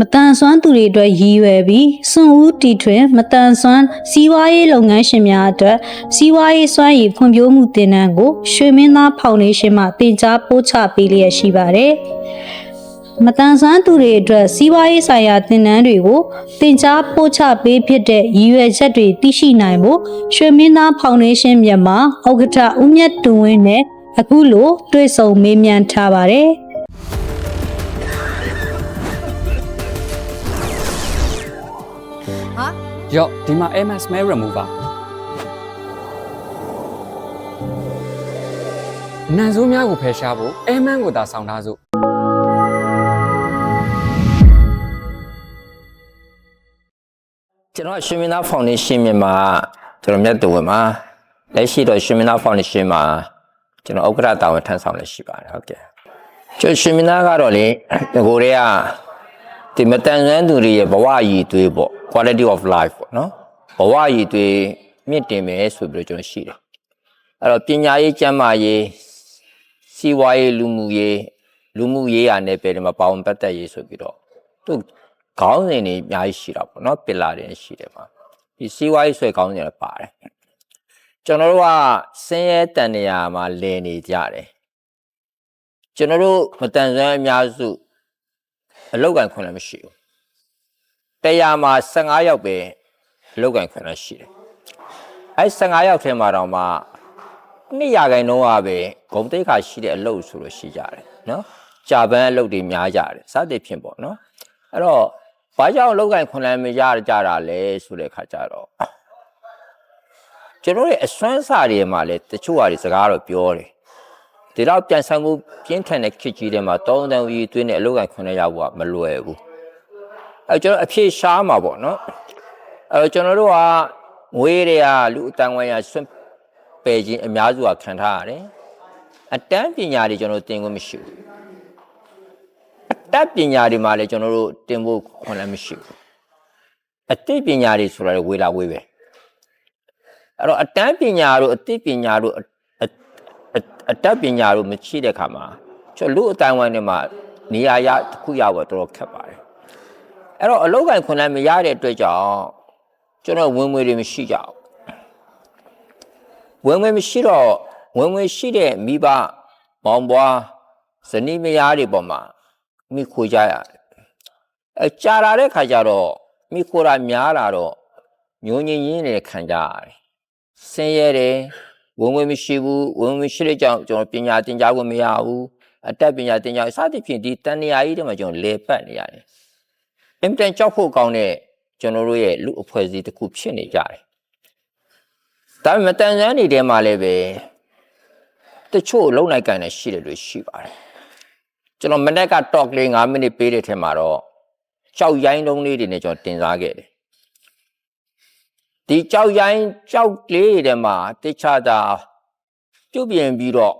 မတန်ဆွမ်းသူတွေအတွက်ရည်ရွယ်ပြီးစွန့်ဦးတီထွင်မတန်ဆွမ်းစီးပွားရေးလုပ်ငန်းရှင်များအတွက်စီးပွားရေးစွမ်းရည်ဖွံ့ဖြိုးမှုတင်နန်းကိုရွှေမင်းသားဖောင်ဒေးရှင်းမှတင် जा ပို့ချပေးလျက်ရှိပါတယ်။မတန်ဆွမ်းသူတွေအတွက်စီးပွားရေးဆိုင်ရာတင်နန်းတွေကိုတင် जा ပို့ချပေးဖြစ်တဲ့ရည်ရွယ်ချက်တွေသိရှိနိုင်ဖို့ရွှေမင်းသားဖောင်ဒေးရှင်းမြန်မာဥက္ကဋ္ဌဦးမြတ်တွင်ဝင်းနဲ့အခုလိုတွေ့ဆုံမေးမြန်းထားပါတယ်။ ရော့ဒီမှာ MS Mail Remover နန်ဆိုးများကိုဖယ်ရှားဖို့ Aman ကိုသာဆောင်ထားစို့ကျွန်တော်ရွှေမင်းသားဖောင်ဒေးရှင်းမြန်မာကျွန်တော်မြတ်တူဝင်မှာလက်ရှိတော့ရွှေမင်းသားဖောင်ဒေးရှင်းမှာကျွန်တော်ဥက္ကဋ္ဌတာဝန်ထမ်းဆောင်လက်ရှိပါတယ်ဟုတ်ကဲ့ကျွန်တော်ရွှေမင်းသားကတော့လေဒီကိုတွေက ဒီမတန်ဆွမ်းသူတွေရဲ့ဘဝရည်သွေးပေါ့ quality of life ပေါ့နော်ဘဝရည်သွေးမြင့်တင်မယ်ဆိုပြီးတော့ကျွန်တော်ရှိတယ်အဲ့တော့ပညာရေးကျန်းမာရေးစီးပွားရေးလူမှုရေးလူမှုရေးရာနယ်ပယ်တွေမှာပါဝင်ပတ်သက်ရေးဆိုပြီးတော့သူခေါင်းစဉ်တွေအများကြီးရှိတာပေါ့နော်ပစ်လာတယ်ရှိတယ်မှာဒီစီးပွားရေးဆွဲခေါင်းစဉ်တွေပါတယ်ကျွန်တော်တို့ကဆင်းရဲတန်နေရာမှာလည်နေကြတယ်ကျွန်တော်တို့မတန်ဆွမ်းအများစု အလောက်ကန်ခွင့်လည်းမရှိဘူးတရားမှာ15ယောက်ပဲအလောက်ကန်ခွင့်လည်းရှိတယ်အဲ15ယောက်ထဲမှာတော့မှနှစ်ရာခိုင်နှုန်းကပဲဂုံတိတ်ခါရှိတဲ့အလုပ်ဆိုလို့ရှိကြတယ်နော်ကြာပန်းအလုပ်တွေများကြတယ်စသဖြင့်ပေါ့နော်အဲ့တော့ဘာကြောင့်အလောက်ကန်ခွင့်လည်းမရကြတာလဲဆိုတဲ့ခါကျတော့ကျွန်တော်ရဲ့အစွမ်းစာတွေမှာလည်းတချို့ဟာတွေစကားတော့ပြောတယ် ဒီတော့ပြန်ဆံမှုပြင်းထန်တဲ့ခစ်ကြီးတွေမှာတောင်းတန်ဦးသွင်းတဲ့အလောက်ကန်ခွင့်ရဖို့ကမလွယ်ဘူးအဲကျွန်တော်အဖြေရှားမှာပေါ့နော်အဲကျွန်တော်တို့ကငွေတွေကလူအတန်ဝိုင်းရဆွန့်ပယ်ခြင်းအများစုကခံထားရတယ်အတန်းပညာတွေကျွန်တော်သင်ခွင့်မရှိဘူးအတတ်ပညာတွေမှာလည်းကျွန်တော်တို့တင်ဖို့ခွင့်လည်းမရှိဘူးအသိပညာတွေဆိုတာလည်းဝေလာဝေးပဲအဲ့တော့အတန်းပညာတို့အသိပညာတို့အ အအအတတ်ပညာတို့မရှိတဲ့ခါမှာကျွန်တော်လူအတန်ဝိုင်းတွေမှာနေရာရတစ်ခုရဖို့တော်တော်ခက်ပါတယ်အဲ့တော့အလောက်ကန်ခွင့်လည်းမရတဲ့အတွက်ကြောင့်ကျွန်တော်ဝင်ငွေတွေမရှိကြဘူးဝင်ငွေမရှိတော့ဝင်ငွေရှိတဲ့မိဘမောင်ဘွားဇနီးမယားတွေပေါ်မှာမိခိုကြရတယ်အဲကြာလာတဲ့ခါကျတော့မိခိုတာများလာတော့ညိုညင်ရင်းနေခံကြရတယ်ဆင်းရဲတယ် ဝင်ငွေမရှိဘူးဝင်ငွေရှိတဲ့ကြောင့်ကျွန်တော်ပညာသင်ကြားခွင့်မရဘူးအတတ်ပညာသင်ကြားစသဖြင့်ဒီတန်နေရာကြီးတွေမှာကျွန်တော်လေပတ်နေရတယ်အင်တန်ကြောက်ဖို့ကောင်းတဲ့ကျွန်တော်တို့ရဲ့လူအဖွဲ့အစည်းတစ်ခုဖြစ်နေကြတယ်ဒါပေမဲ့တန်ဆန်းနေတဲမှာလည်းပဲတချို့လုံနိုင်ကန်နေရှိတယ်လို့ရှိပါတယ်ကျွန်တော်မနေ့က talk လေး9မိနစ်ပေးတဲ့ထဲမှာတော့ကြောက်ရိုင်းလုံးလေးတွေနဲ့ကျွန်တော်တင်စားခဲ့တယ် ဒီကြောက်ရိုင်းကြောက်လေးတွေထဲမှာတခြားတာပြုတ်ပြင်ပြီးတော့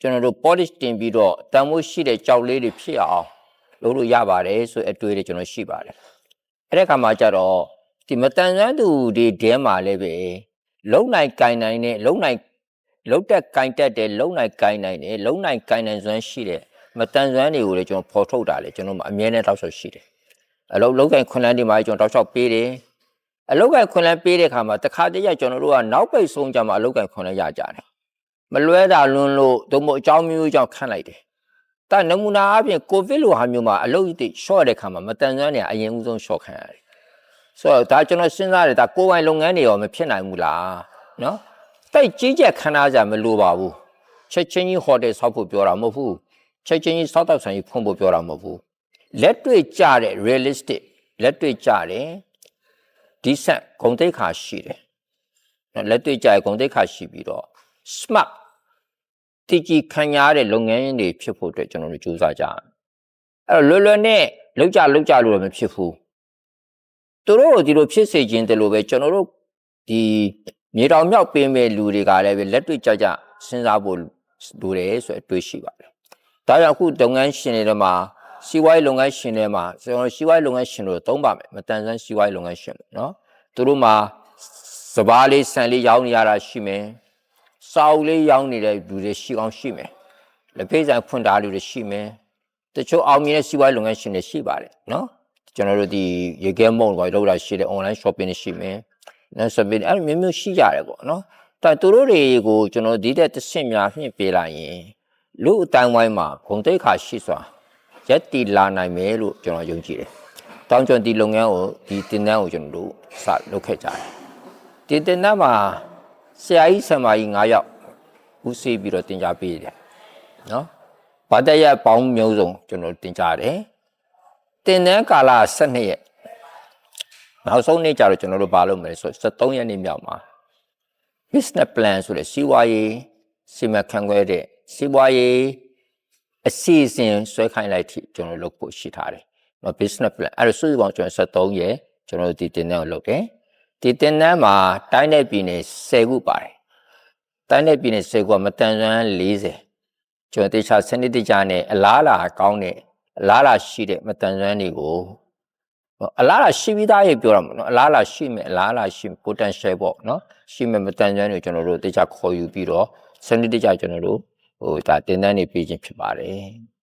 ကျွန်တော်တို့ polish တင်ပြီးတော့တန်မိုးရှိတဲ့ကြောက်လေးတွေဖြစ်အောင်လုပ်လို့ရပါတယ်ဆိုအတွေ့တွေကျွန်တော်ရှိပါတယ်အဲ့တဲ့ခါမှာကျတော့ဒီမတန်ဆွမ်းသူတွေတဲမှာလည်းပဲလုံနိုင်ကင်နိုင်တဲ့လုံနိုင်လုံတက်ကင်တက်တဲ့လုံနိုင်ကင်နိုင်တဲ့လုံနိုင်ကင်နိုင်စွမ်းရှိတဲ့မတန်ဆွမ်းတွေကိုလည်းကျွန်တော်ဖော်ထုတ်တာလေကျွန်တော်အမြဲတမ်းတောက်လျှောက်ရှိတယ်အလုံးလုံကင်ခွန်လန်းတွေမှာကျွန်တော်တောက်လျှောက်ပေးတယ် အလုတ်ကင်ခွန်လန်းပေးတဲ့ခါမှာတခါတည်းရကျွန်တော်တို့ကနောက်ပိတ်ဆုံးကြမှာအလုတ်ကင်ခွန်လန်းရကြတယ်မလွဲတာလွန်းလို့သို့မဟုတ်အကြောင်းမျိုးကြောင့်ခန့်လိုက်တယ်။ဒါနမူနာအပြင်ကိုဗစ်လိုဟာမျိုးမှာအလုပ်တိရှော့တဲ့ခါမှာမတန်ဆွမ်းနေအရင်ဦးဆုံးရှော့ခံရတယ်။ဆိုတော့ဒါကျွန်တော်စဉ်းစားတယ်ဒါကိုယ်ပိုင်လုပ်ငန်းတွေရောမဖြစ်နိုင်ဘူးလား။နော်။တိတ်ကြီးကျက်ခန်းအားကြမလိုပါဘူး။ချက်ချင်းကြီးဟိုတယ်ဆောက်ဖို့ပြောတာမဟုတ်ဘူး။ချက်ချင်းကြီးဆောက်တော့ဆိုင်ကြီးဖွင့်ဖို့ပြောတာမဟုတ်ဘူး။လက်တွေ့ကြတဲ့ realistic လက်တွေ့ကြတဲ့ ဒီဆက်ဂုံတိတ်ခါရှိတယ်။နော်လက်တွေ့ကြတဲ့ဂုံတိတ်ခါရှိပြီးတော့ smart တည်ကြည်ခံရတဲ့လုပ်ငန်းတွေဖြစ်ဖို့အတွက်ကျွန်တော်တို့ကြိုးစားကြရအောင်အဲ့တော့လွယ်လွယ်နဲ့လောက်ကြလောက်ကြလို့တော့မဖြစ်ဘူးသူတို့ကိုဒီလိုဖြစ်စေခြင်းတလို့ပဲကျွန်တော်တို့ဒီမြေတောင်မြောက်ပင်မဲ့လူတွေကလည်းပဲလက်တွေ့ကြကြစဉ်းစားဖို့လိုတယ်ဆိုအတွေ့ရှိပါတယ်ဒါကြောင့်အခုလုပ်ငန်းရှင်တွေမှာ စီးပွားရေးလုပ်ငန်းရှင်တွေမှာကျွန်တော်စီးပွားရေးလုပ်ငန်းရှင်တို့သုံးပါမယ်မတန်ဆန်းစီးပွားရေးလုပ်ငန်းရှင်ပေါ့နော်သူတို့မှာစပားလေးဆန်လေးရောင်းနေရတာရှိမယ်စာအုပ်လေးရောင်းနေတဲ့လူတွေရှိအောင်ရှိမယ်လက်ဖေးဆိုင်ဖွင့်ထားလူတွေရှိမယ်တချို့အောင်မြင်တဲ့စီးပွားရေးလုပ်ငန်းရှင်တွေရှိပါတယ်နော်ကျွန်တော်တို့ဒီရေကဲမုံကိုလောက်တာရှိတယ် online shopping တွေရှိမယ်။နော် shopping အဲ့လိုမျိုးမျိုးရှိကြတယ်ပေါ့နော်။តែသူတို့တွေကိုကျွန်တော်ဒီတဲ့တစ်ဆင့်များမြင့်ပေးလိုက်ရင်လူအတိုင်းဝိုင်းမှာဂုံတိတ်ခါရှိစွာ ရက်တီလာနိုင်မယ်လို့ကျွန်တော်ယုံကြည်တယ်။တောင်းကျွန်ဒီလုပ်ငန်းကိုဒီတင်တန်းကိုကျွန်တော်တို့စလုပ်ခဲ့ကြတယ်။ဒီတင်တန်းမှာဆရာကြီးဆရာမကြီး9ယောက်ဦးစီးပြီးတော့တင် जा ပေးတယ်။နော်။ဘာတရက်ပေါင်းမျိုးစုံကျွန်တော်တင် जा တယ်။တင်တန်းကာလ12ရက်နောက်ဆုံးနေ့ကျတော့ကျွန်တော်တို့ဘာလုပ်မလဲဆိုတော့73ရက်နေ့မြောက်မှာ business plan ဆိုတဲ့စီးပွားရေးစီမံခန့်ခွဲတဲ့စီးပွားရေး အစီအစဉ်ဆွဲခိုင်းလိုက်ထိကျွန်တော်လုပ်ဖို့ရှိထားတယ်။နော် business plan အဲ့ဒါစုစုပေါင်းကျွန်တော်73ရက်ကျွန်တော်တို့ဒီတင်တန်းကိုလုပ်တယ်။ဒီတင်တန်းမှာတိုင်းနယ်ပြည်နယ်10ခုပါတယ်။တိုင်းနယ်ပြည်နယ်10ခုကမတန်ဆွမ်း40ကျွန်တော်တေချာစနစ်တကျနဲ့အလားအလာကောင်းတဲ့အလားအလာရှိတဲ့မတန်ဆွမ်းတွေကိုနော်အလားလာရှိပြီးသားရေပြောရမှာနော်အလားလာရှိမယ်အလားလာရှိ potential ပေါ့နော်ရှိမယ်မတန်ကြမ်းတွေကျွန်တော်တို့တေချာခေါ်ယူပြီးတော့စနစ်တကျကျွန်တော်တို့ ဟိုဒါတင်တန်းနေပေးခြင်းဖြစ်ပါတယ်